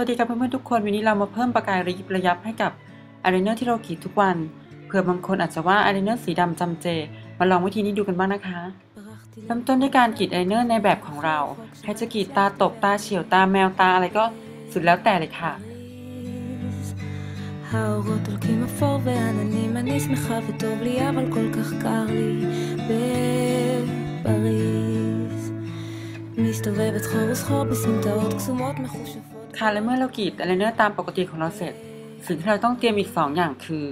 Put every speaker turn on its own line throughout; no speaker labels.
วัสดีครับเพื่อนๆทุกคนวันนี้เรามาเพิ่มประกายระยิบระยับให้กับอายไลเนอร์ที่เรากรีดทุกวันเผื่อบางคนอาจจะว่าอายไลเนอร์สีดำจำเจ มาลองวิธีนี้ดูกันบ้างนะคะเริ่มต้นด้วยการกรีดอายไลเนอร์ในแบบของเราใครจะกรีดตาตกตาเฉียวตาแมวตาอะไรก็สุดแล้วแต่เลยค่ะ
האורות דולקים אפור ועננים, אני שמחה וטוב לי, אבל כל כך קר לי מסתובבת סחור וסחור בסמטאות קסומות מחושפות.
ค่ะและเมื่อเรากรีดอายไลเนอร์ตามปกติของเราเสร็จ สิ่งที่เราต้องเตรียมอีก 2 อย่างคือ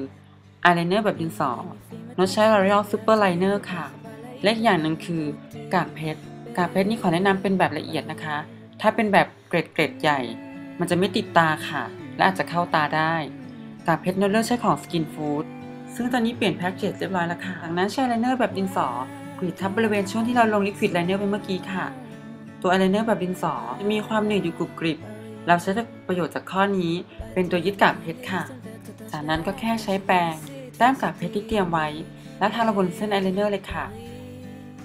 อายไลเนอร์แบบดินสอโนตใช้ L'Oreal Super Liner ค่ะ และอีกอย่างหนึ่งคือกากเพชร กากเพชรนี่ขอแนะนำเป็นแบบละเอียดนะคะ ถ้าเป็นแบบเกรดเกรดใหญ่ มันจะไม่ติดตาค่ะ และอาจจะเข้าตาได้ กากเพชรโนตเลือกใช้ของ Skin Food ซึ่งตอนนี้เปลี่ยนแพ็กเกจเรียบร้อยแล้วค่ะจากนั้นใช้อายไลเนอร์แบบดินสอกรีดทับบริเวณช่วงที่เราลงลิควิดไลเนอร์ไปเมื่อกี้ค่ะ ตัวอายไลเนอร์แบบดินสอจะมีความเหนืดอยู่กรุบกริบ เราใช้ประโยชน์จากข้อนี้ เป็นตัวยึดกากเพชรค่ะ จากนั้นก็แค่ใช้แปรงแต้มกากเพชรที่เตรียมไว้ แล้วทาลงบนเส้นอายไลเนอร์เลยค่ะ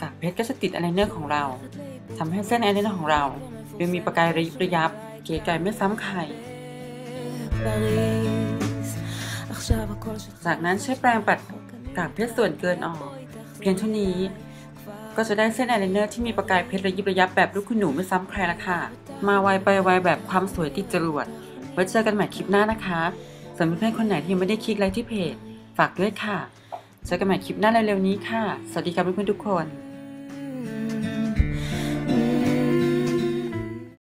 กากเพชรก็จะติดอายไลเนอร์ของเรา ทำให้เส้นอายไลเนอร์ของเราดูมีประกายระยิบระยับ เก๋ไก๋ไม่ซ้ำใคร จากนั้นใช้แปรงปัดกากเพชรส่วนเกินออก เพียงเท่านี้ ก็จะได้เส้นอายไลเนอร์ที่มีประกายเพชรระยิบระยับแบบลูกคุณหนูไม่ซ้ำใครละค่ะ มาไวไปไวแบบความสวยติดจรวด ไว้เจอกันใหม่คลิปหน้านะคะสำหรับเพื่อนคนไหนที่ยังไม่ได้คลิกไลค์ที่เพจ ฝากด้วยค่ะ เจอกันใหม่คลิปหน้าเร็วๆนี้ค่ะ สวัสดีครับเพื่อนๆทุกคน